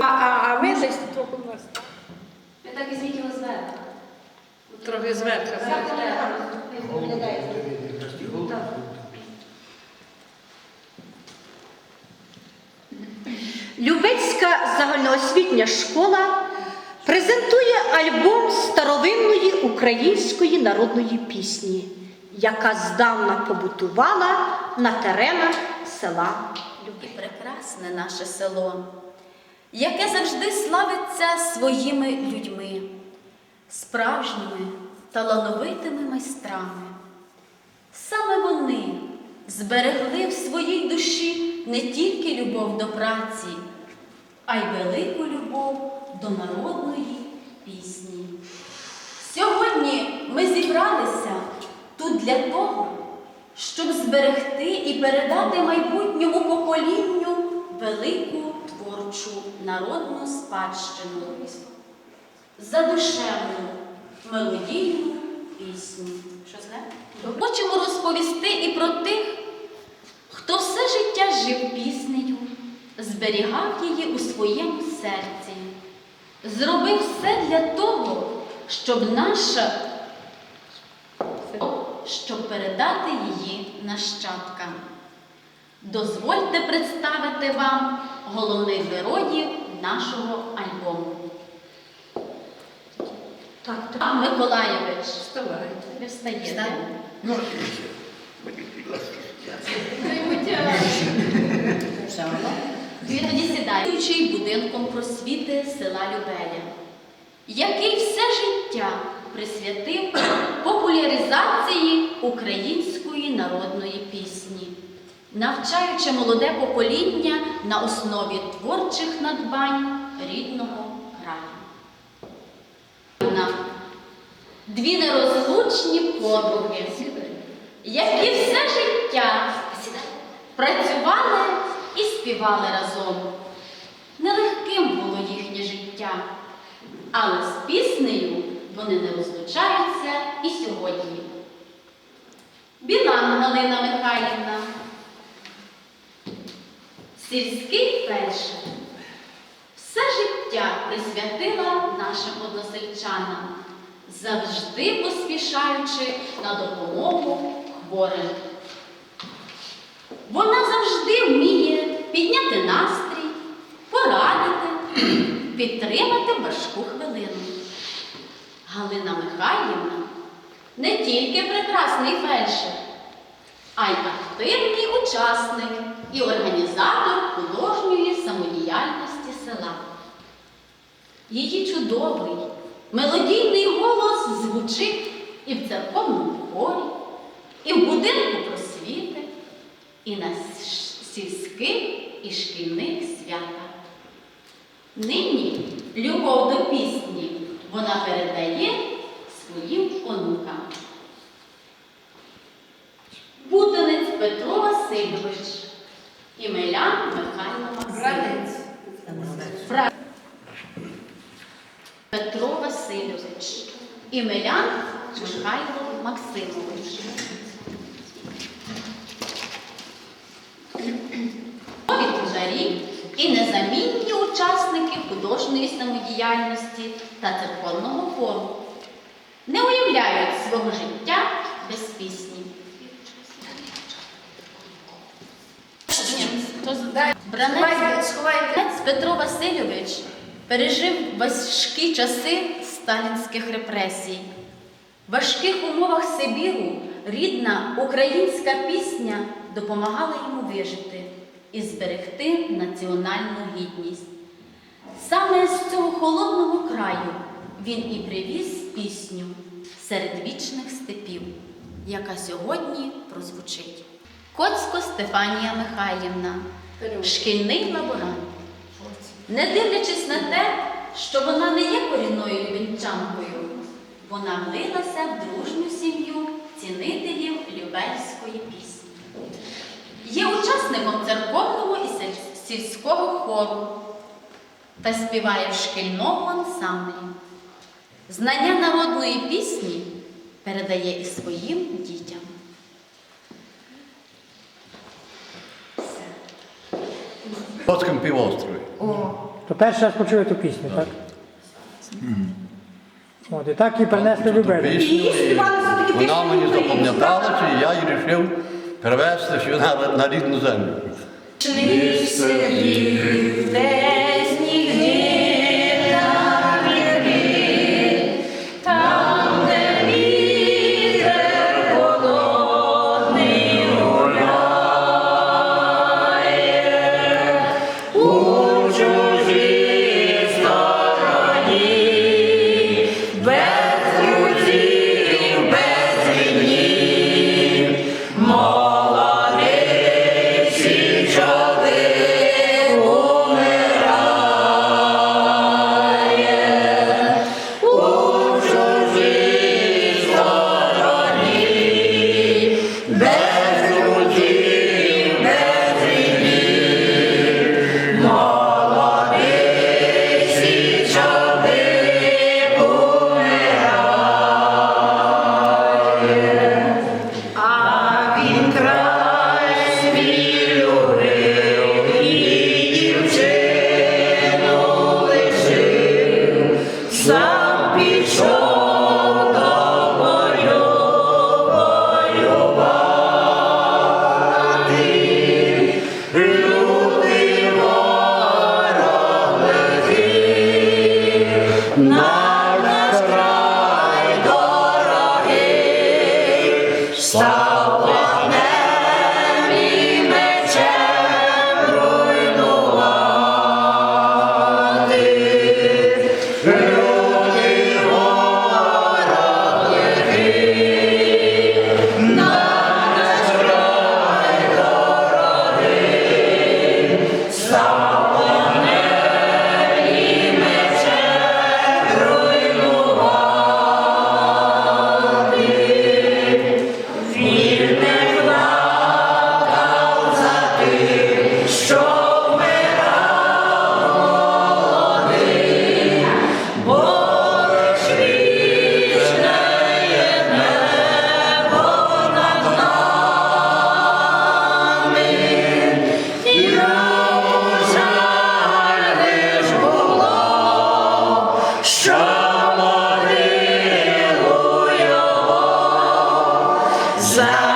А, а, а ви десь трохи у нас. Ви так візьміть його зверху. Трохи зверху. Любецька загальноосвітня школа презентує альбом старовинної української народної пісні, яка здавна побутувала на теренах села І прекрасне наше село, яке завжди славиться своїми людьми, справжніми талановитими майстрами. Саме вони зберегли в своїй душі не тільки любов до праці, а й велику любов до народної пісні. Сьогодні ми зібралися тут для того, щоб зберегти і передати майбутньому поколінню велику творчу народну спадщину, задушевну мелодійну пісню. Що зле? Хочемо розповісти і про тих, хто все життя жив піснею, зберігав її у своєму серці, зробив все для того, щоб наша щоб передати її нащадкам. Дозвольте представити вам головних героїв нашого альбому. Так, А Миколаєвич, Вставайте. ви встаєте. Ви тоді сідаючий будинком просвіти села Любеля, який все життя присвятив популяризації української народної пісні, навчаючи молоде покоління на основі творчих надбань рідного краю. Дві нерозлучні подруги, які все життя працювали і співали разом. Нелегким було їхнє життя, але з піснею вони не розлучаються і сьогодні. Білан Галина Михайлівна, сільський фельдшер, все життя присвятила нашим односельчанам, завжди поспішаючи на допомогу хворим. Вона завжди вміє підняти настрій, порадити, підтримати важку хвилину. Галина Михайлівна не тільки прекрасний фельдшер, а й активний учасник і організатор художньої самодіяльності села. Її чудовий, мелодійний голос звучить і в церковному хорі, і в будинку просвіти, і на сільських і шкільних святах. Нині любов до пісні вона передає своїм онукам. Петро Васильович і Мелян Михайло. Бра- Петро Васильович і Мелян Михайло Максимович. Нові і незамінні учасники художньої самодіяльності та церковного хору не уявляють свого життя без пісні. Бранець Бранець Петро Васильович пережив важкі часи сталінських репресій. В важких умовах Сибіру рідна українська пісня допомагала йому вижити і зберегти національну гідність. Саме з цього холодного краю він і привіз пісню серед вічних степів, яка сьогодні прозвучить. Коцько Стефанія Михайлівна, шкільний лаборант. Не дивлячись на те, що вона не є корінною любенчанкою, вона влилася в дружню сім'ю цінителів любельської пісні. Є учасником церковного і сільського хору та співає в шкільному ансамблі. Знання народної пісні передає і своїм дітям. Коцькому півострові. О, То перший раз почули ту пісню, так? От, і так і принесли. Пісню, І Вона мені запам'яталася, і я її вирішив перевезти сюди на, на рідну землю. 오. За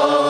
Lord.